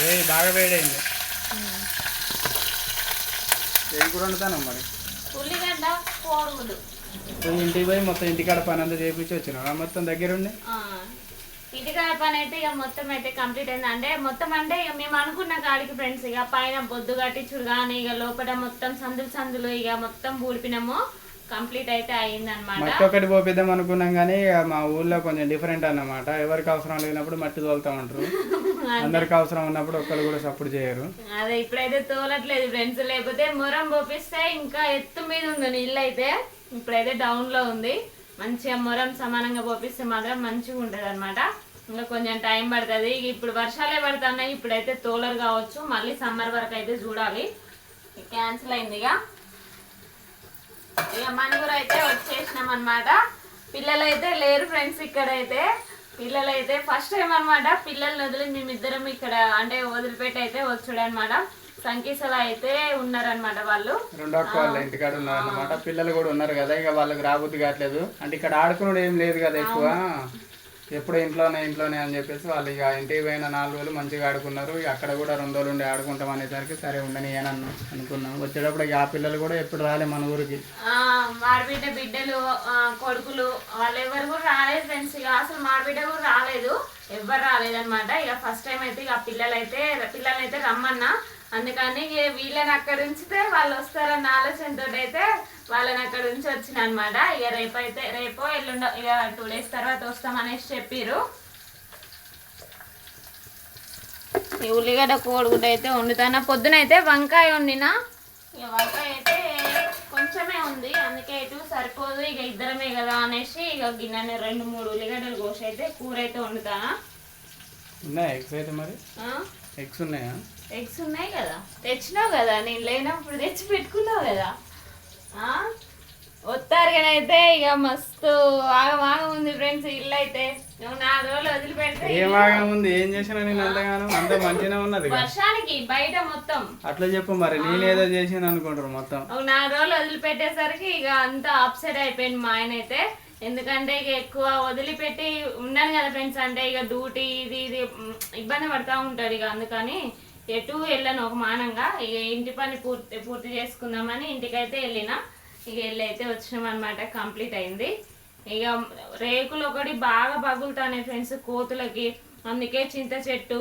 ఏ బాగా వేడైంది. ఏం కూర వండుతాను మరి? ఉల్లిగడ్డ పోయి ఇంటికి పోయి మొత్తం ఇంటికాడ పని అంతా చేపించి వచ్చిన మొత్తం దగ్గరుండి ఆ, ఇంటికాడ పని అయితే ఇక మొత్తం అయితే కంప్లీట్ అయింది. అంటే మొత్తం అంటే ఇక మేము అనుకున్న కాడికి ఫ్రెండ్స్ ఇక పైన బొద్దు కట్టించుడు కానీ ఇక లోపల మొత్తం సందులు సందులు ఇక మొత్తం పూడిపినాము కంప్లీట్ అయితే అయింది అనమాట మట్టి ఒకటి పోపిద్దాం అనుకున్నాం కానీ మా ఊళ్ళో కొంచెం డిఫరెంట్ అన్నమాట. ఎవరికి అవసరం లేనప్పుడు మట్టి తోలుతా ఉంటారు. అందరికి అవసరం ఉన్నప్పుడు ఒక్కరు కూడా సపోర్ట్ చేయరు. అదే ఇప్పుడైతే తోలట్లేదు ఫ్రెండ్స్ లేకపోతే మొరం పోపిస్తే ఇంకా ఎత్తు మీద ఉంది నీళ్ళు అయితే. ఇప్పుడైతే డౌన్లో ఉంది. మంచిగా మొరం సమానంగా పోపిస్తే మాత్రం మంచిగా ఉంటది అనమాట ఇంకా కొంచెం టైం పడుతుంది. ఇప్పుడు వర్షాలే పడుతున్నాయి. ఇప్పుడైతే తోలరు కావచ్చు. మళ్ళీ సమ్మర్ వరకు అయితే చూడాలి. క్యాన్సిల్ అయింది ఇక మణిగురు అయితే వచ్చేసినాం అనమాట పిల్లలు అయితే లేరు ఫ్రెండ్స్ ఇక్కడైతే. పిల్లలు అయితే ఫస్ట్ టైం అనమాట పిల్లల్ని వదిలి మేమిద్దరం ఇక్కడ అంటే వదిలిపెట్టి అయితే వచ్చాడు అనమాట సంకీసలో అయితే ఉన్నారనమాట వాళ్ళు. రెండో వాళ్ళ ఇంటికాడ ఉన్నారు అన్నమాట పిల్లలు కూడా ఉన్నారు కదా ఇక వాళ్ళకి రాబుద్ది కావట్లేదు. అంటే ఇక్కడ ఆడుకున్నాడు ఏం లేదు కదా ఎక్కువ. ఎప్పుడు ఇంట్లోనే ఇంట్లోనే అని చెప్పేసి వాళ్ళు ఇక ఇంటికి పోయిన నాలుగు రోజులు మంచిగా ఆడుకున్నారు. ఇక అక్కడ కూడా రెండు రోజులు ఉండి ఆడుకుంటాం అనేసరికి సరే ఉండని అని అనుకున్నాం. వచ్చేటప్పుడు ఇక ఆ పిల్లలు కూడా ఎప్పుడు రాలే మన ఊరికి. ఆ, మాడిబిడ్డ బిడ్డలు కొడుకులు వాళ్ళు ఎవరు కూడా రాలేదు ఫ్రెండ్స్. ఇక అసలు మాడిబిడ్డ కూడా రాలేదు. ఎవ్వరు రాలేదన్నమాట. ఇక ఫస్ట్ టైం అయితే ఇక పిల్లలైతే పిల్లలైతే రమ్మన్నా. అందుకని వీళ్ళని అక్కడ ఉంచితే వాళ్ళు వస్తారన్న ఆలోచనతో అయితే వాళ్ళని అక్కడ ఉంచి వచ్చిన అనమాట ఇక రేపు అయితే రేపో ఎల్లుండో ఇక టూ డేస్ తర్వాత వస్తామనేసి చెప్పిర్రు ఈ ఉల్లిగడ్డ కోడిగుడ్డ అయితే వండుతానా. పొద్దున అయితే వంకాయ వండిన. ఇక వంకాయ అయితే కొంచెమే ఉంది. అందుకే ఇటు సరిపోదు. ఇక ఇద్దరమే కదా అనేసి ఇక గిన్నె రెండు మూడు ఉల్లిగడ్డలు కోసి అయితే కూర అయితే వండుతానా ఎగ్స్ అయితే మరి? ఎగ్స్ ఉన్నాయా? ఎగ్స్ ఉన్నాయి కదా? తెచ్చినావు కదా? నేను లేనప్పుడు తెచ్చి పెట్టుకున్నావు కదా? ఆ? వస్తారు కానీ అయితే ఇక మస్తు ఆగం ఆగం ఉంది ఫ్రెండ్స్ ఇల్లు అయితే. నువ్వు నాలుగు రోజులు వదిలిపెడితే ఏం బాగా ఉంది? ఏం చేసినా నేను అంతగానో? అంత మంచిగానే ఉన్నది. వర్షానికి బయట మొత్తం. అట్లా చెప్పు మరి. నేనేదో చేసాను అనుకుంటారు మొత్తం. ఒక నాలుగు రోజులు వదిలిపెట్టేసరికి ఇక అంతా అప్సెట్ అయిపోయింది మా ఆయన అయితే. ఎందుకంటే ఇక ఎక్కువ వదిలిపెట్టి ఉన్నాను కదా ఫ్రెండ్స్ అంటే ఇక డ్యూటీ ఇది ఇది ఇబ్బంది పడతా ఉంటాడు ఇక అందుకని ఎటు వెళ్ళను ఒక మానంగా. ఇక ఇంటి పని పూర్తి పూర్తి చేసుకుందామని ఇంటికైతే వెళ్ళిన. ఇక వెళ్ళి అయితే వచ్చినాం అనమాట కంప్లీట్ అయింది. ఇక రేకులు ఒకటి బాగా పగులుతాయి ఫ్రెండ్స్ కోతులకి. అందుకే చింత చెట్టు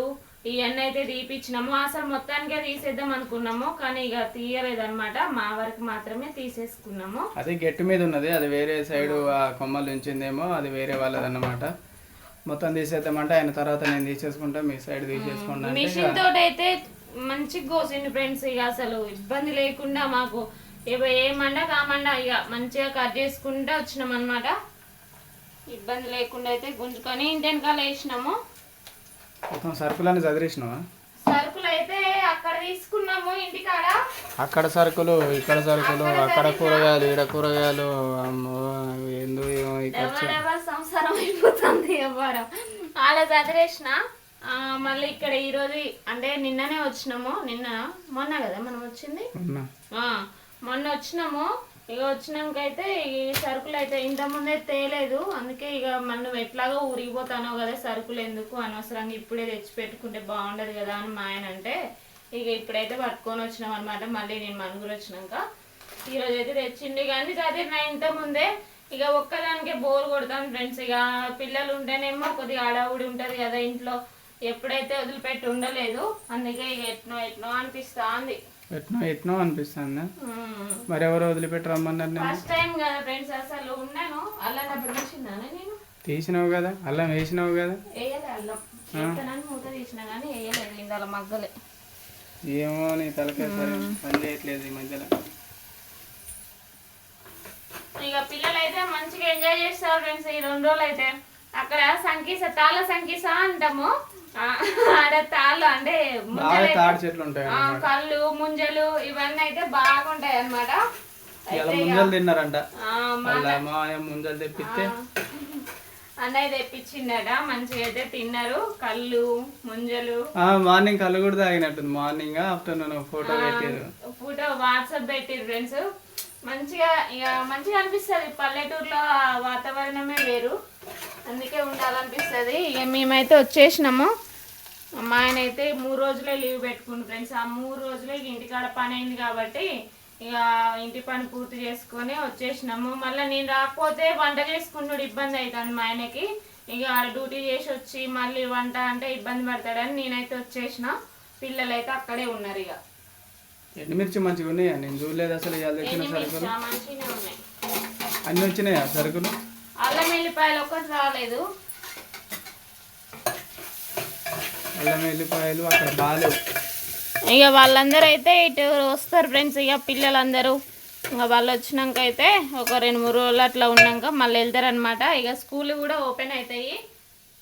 ఇవన్నీ అయితే తీపిచ్చినాము. అసలు మొత్తానికే తీసేద్దాం అనుకున్నాము కానీ ఇక తీయలేదన్నమాట. మా వరకు మాత్రమే తీసేసుకున్నాము. అది గట్టి మీద ఉన్నది అది వేరే సైడ్ ఆ కొమ్మలు ఉంచిందేమో అది వేరే వాళ్ళది అన్నమాట మొత్తం తీసేద్దామంటే ఆయన తర్వాత నేను తీసేసుకుంటా మీ సైడ్ తీసేసుకోండి అంటే మిషన్ తోటి అయితే మంచిగా కోసింది ఫ్రెండ్స్ ఇక అసలు ఇబ్బంది లేకుండా మాకు ఇవ- ఏమండా కామండా ఇక మంచిగా కట్ చేసుకుంటూ వచ్చినాం అనమాట ఇబ్బంది లేకుండా అయితే గుంజుకొని ఇంటి వెనకాల వేసినాము. మొత్తం సరుకులన్నీ చదివేసినావా? సరుకులు అయితే అక్కడ తీసుకున్నాము ఇంటికాడ. అక్కడ సరుకులు ఇక్కడ సరుకులు అక్కడ కూరగాయలు ఈడ కూరగాయలు అమ్మో ఏమో ఈ ఖర్చు. ఎవరెవరు సంసారం అయిపోతుంది ఎవరు. అలా చదివేసిన ఆ, మళ్ళీ ఇక్కడ ఈ రోజు అంటే నిన్ననే వచ్చినాము. నిన్న మొన్న కదా మనం వచ్చింది? మొన్న. వచ్చినాము. ఇక వచ్చినాక అయితే ఈ సరుకులు అయితే ఇంత ముందే తేలేదు. అందుకే ఇక మనం ఎట్లాగో ఊరిగిపోతానో కదా సరుకులు ఎందుకు? అనవసరంగా ఇప్పుడే తెచ్చి పెట్టుకుంటే బాగుండదు కదా అని మా ఆయన అంటే ఇక ఇప్పుడైతే పట్టుకొని వచ్చినాం అనమాట మళ్ళీ నేను మనుగురు వచ్చినాక ఈరోజు అయితే తెచ్చిండి కానీ చదివిన ఇంత ముందే ఇక ఒక్కదానికే బోర్ కొడతాను ఫ్రెండ్స్. ఇక పిల్లలు ఉంటేనేమో కొద్దిగా అడవుడి ఉంటది కదా ఇంట్లో. ఎప్పుడైతే వదిలిపెట్టి ఉండలేదు. అందుకే ఇక ఎట్నో ఎట్నో అనిపిస్తా ఉంది ఎట్నో ఎట్నో అనిపిస్తుంది. మరి ఎవరు వదిలిపెట్టి రమ్మన్నారు నేను ఫస్ట్ టైం కదా ఫ్రెండ్స్ అసలు ఉన్నాను. అల్లం తీసిందానే నేను? తీసినావు కదా? అల్లం వేసినావు కదా? వేయలే అల్లం. వేస్తానని మూత తీసిన కానీ వేయలేదు. ఇందాల మగ్గలే. ఏమో నీ తలకాయ పని చేయట్లేదు ఈ మధ్యలో. ఇక పిల్లలు అయితే మంచిగా ఎంజాయ్ చేస్తారు ఫ్రెండ్స్ ఈ రెండు రోజులు అయితే అక్కడ సంకీస తాళ్ళ సంకీస అంటాము. ఆడ తాళ్ళు అంటే కళ్ళు ముంజలు ఇవన్నీ అయితే బాగుంటాయి అన్నమాట. ఇలా ముంజలు తిన్నారంట. ముంజలు తెప్పిస్తే అన్నయ్య తెప్పించిండట మంచిగా అయితే తిన్నారు. కళ్ళు ముంజలు. మార్నింగ్ కళ్ళు కూడా తాగినట్టుంది. మార్నింగ్ ఆఫ్టర్నూన్ ఫోటో పెట్టారు. ఫోటో వాట్సాప్ పెట్టిరు ఫ్రెండ్స్ మంచిగా ఇక మంచిగా అనిపిస్తుంది. పల్లెటూరులో వాతావరణమే వేరు. అందుకే ఉండాలనిపిస్తుంది. ఇక మేమైతే వచ్చేసినాము. మా ఆయన అయితే మూడు రోజులే లీవ్ పెట్టుకుంది ఫ్రెండ్స్. ఆ మూడు రోజులే ఇక ఇంటికాడ పని అయింది కాబట్టి ఇక ఇంటి పని పూర్తి చేసుకొని వచ్చేసినాము. మళ్ళీ నేను రాకపోతే వంట చేసుకుంటాడు ఇబ్బంది అవుతుంది మా ఆయనకి. ఇక ఆడ డ్యూటీ చేసి వచ్చి మళ్ళీ వంట అంటే ఇబ్బంది పడతాడని నేనైతే వచ్చేసిన. పిల్లలైతే అక్కడే ఉన్నారు ఇక. ఎండుమిర్చి మంచిగా ఉన్నాయా? నేను చూడలేదు అసలు ఇవాళ తెచ్చిన ఎన్ని సరుకులు. అన్నీ వచ్చినాయా సరుకులు? అల్లం వెల్లిపాయలు ఒక్కటి రాలేదు. అల్లం వెల్లిపాయలు అక్కడ బాగాలేవు ఇక వాళ్ళందరూ అయితే ఇటు వస్తారు ఫ్రెండ్స్ ఇక పిల్లలందరూ. ఇంకా వాళ్ళు వచ్చినాక అయితే ఒక రెండు మూడు రోజులు అట్లా ఉన్నాక మళ్ళీ వెళ్తారనమాట ఇక స్కూల్ కూడా ఓపెన్ అవుతాయి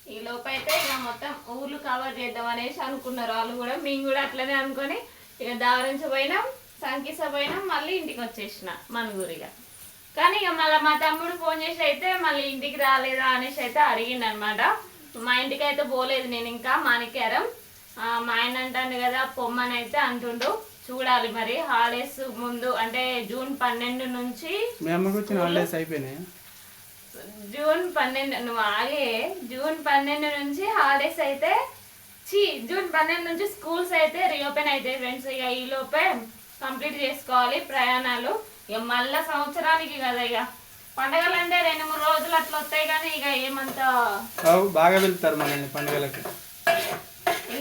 ఈ లోపు అయితే ఇక మొత్తం ఊర్లు కవర్ చేద్దాం అనేసి అనుకున్నారు వాళ్ళు కూడా. మేము కూడా అట్లనే అనుకొని ఇక దావరించి పోయినాం సంకీస పోయినాం మళ్ళీ ఇంటికి వచ్చేసిన మనుగురిగా. కానీ ఇక మళ్ళీ మా తమ్ముడు ఫోన్ చేసి అయితే మళ్ళీ ఇంటికి రాలేదా అనేసి అయితే అడిగిండు అనమాట మా ఇంటికి అయితే పోలేదు నేను ఇంకా మాణిక్యారం. ఆ, మా ఆయన అంటాను కదా పొమ్మని అయితే అంటుండు. చూడాలి మరి హాలిడేస్ ముందు అంటే జూన్ పన్నెండు నుంచి మీ అమ్మకు వచ్చిన హాలిడేస్ అయిపోయినాయి? జూన్ పన్నెండు నువ్వు ఆగే జూన్ పన్నెండు నుంచి హాలిడేస్ అయితే చి జూన్ పన్నెండు నుంచి స్కూల్స్ అయితే రీఓపెన్ అవుతాయి ఫ్రెండ్స్. ఇక ఈ లోపే కంప్లీట్ చేసుకోవాలి ప్రయాణాలు. ఇక మళ్ళా సంవత్సరానికి కదా ఇక. పండగలు అంటే రెండు మూడు రోజులు అట్లా వస్తాయి కానీ ఇక ఏమంతా బాగా వెళ్తారు మనల్ని పండుగలకి.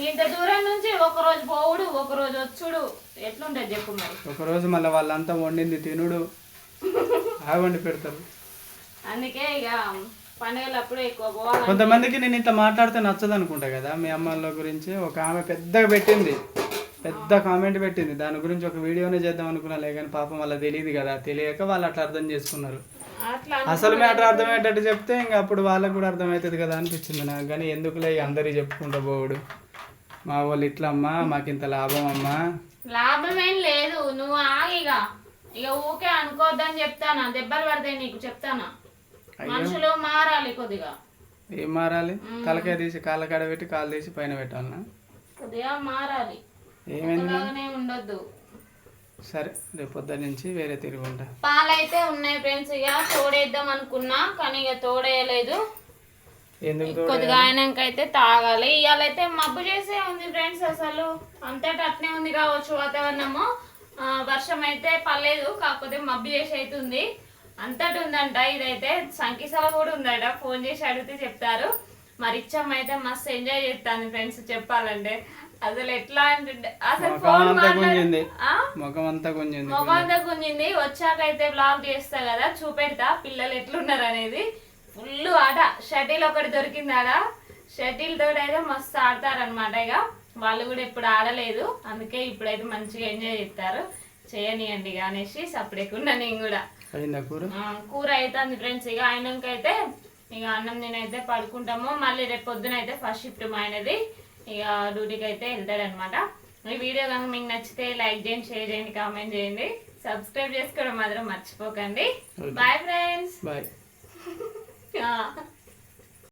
ఇంత దూరం నుంచి ఒక రోజు పోవుడు ఒక రోజు వచ్చుడు. ఎట్లుంటది చెప్పు మరి. ఒకరోజు మళ్ళీ వాళ్ళంతా వండింది తినుడు. బాగా వండి పెడతారు. అందుకే ఇక ఎక్కువ పోవాలి కొంతమందికి నేను ఇట్లా మాట్లాడితే నచ్చదు అనుకుంటా కదా మీ అమ్మాళ్ళ గురించి. ఒక ఆమె పెద్దగా పెట్టింది. పెద్ద కామెంట్ పెట్టింది. దాని గురించి ఒక వీడియోనే చేద్దాం అనుకున్నా కానీ పాపం వాళ్ళకి తెలియదు కదా. తెలియక వాళ్ళు అట్లా అర్థం చేసుకున్నారు. అసలు మ్యాటర్ అర్థమయ్యేటట్టు చెప్తే ఇంకా అప్పుడు వాళ్ళకి కూడా అర్థమవుతుంది కదా అనిపించింది నాకు. కానీ ఎందుకులే అందరికి చెప్పుకుంటా పోవుడు? మా వాళ్ళు ఇట్లా అమ్మా మాకు ఇంత లాభం అమ్మా. లాభం ఏం లేదు. నువ్వు ఆగిగా ఇక ఊకే అనుకోవద్దని చెప్తానా? దెబ్బలు పడతాయి నీకు చెప్తానా? మనుషులు మారాలి కొద్దిగా. ఏం మారాలి? తలకాయ తీసి కాళ్ళ కాడ పెట్టి కాలు తీసి పైన పెట్టాలనా? కొద్దిగా మారాలి. ఏమైంది? ఉండొద్దు. సరే రేపు పొద్దున్న నుంచి వేరే తిరిగి ఉంటా. పాలైతే ఉన్నాయి ఫ్రెండ్స్ ఇక తోడేద్దాం అనుకున్నా కానీ ఇక తోడేయలేదు. కొద్దిగా ఆయనకైతే అయితే తాగాలి. ఇవాళైతే మబ్బు చేసే ఉంది ఫ్రెండ్స్ అసలు. అంతటా అట్నే ఉంది కావచ్చు వాతావరణము. వర్షం అయితే పర్లేదు కాకపోతే మబ్బు చేసి అవుతుంది అంతటి ఉందంట ఇదైతే సంకిసల కూడా ఉందట. ఫోన్ చేసి అడిగితే చెప్తారు. మరి ఇచ్చమ్మ అయితే మస్తు ఎంజాయ్ చేస్తాను ఫ్రెండ్స్ చెప్పాలంటే. అసలు ఎట్లా అంటే అసలు ముఖం ఫోన్ అంతా మాట్లాడి గుంజింది. ఆ? ముఖం అంతా గుంజింది గుంజింది. వచ్చాక అయితే బ్లాగ్ చేస్తా కదా చూపెడతా. పిల్లలు ఎట్లున్నారు అనేది. ఫుల్ ఆట. షటిల్ ఒకటి దొరికింది ఆడ షటిల్ తోటి అయితే మస్తు ఆడతారనమాట ఇక. వాళ్ళు కూడా ఇప్పుడు ఆడలేదు. అందుకే ఇప్పుడైతే మంచిగా ఎంజాయ్ చేస్తారు. చేయనియండి అనేసి సపరేకున్నా నేను కూడా. అయిందా కూర? అవుతుంది ఫ్రెండ్స్. ఇక ఆయనకైతే ఇక అన్నం నేనైతే పడుకుంటాము. మళ్ళీ రేపు పొద్దున అయితే ఫస్ట్ షిఫ్ట్ మా ఆయనది ఇక డ్యూటీకి అయితే వెళ్తాడనమాట ఈ వీడియో కనుక మీకు నచ్చితే లైక్ చేయండి షేర్ చేయండి కామెంట్ చేయండి. సబ్స్క్రైబ్ చేసుకోవడం మాత్రం మర్చిపోకండి. Bye friends. బాయ్.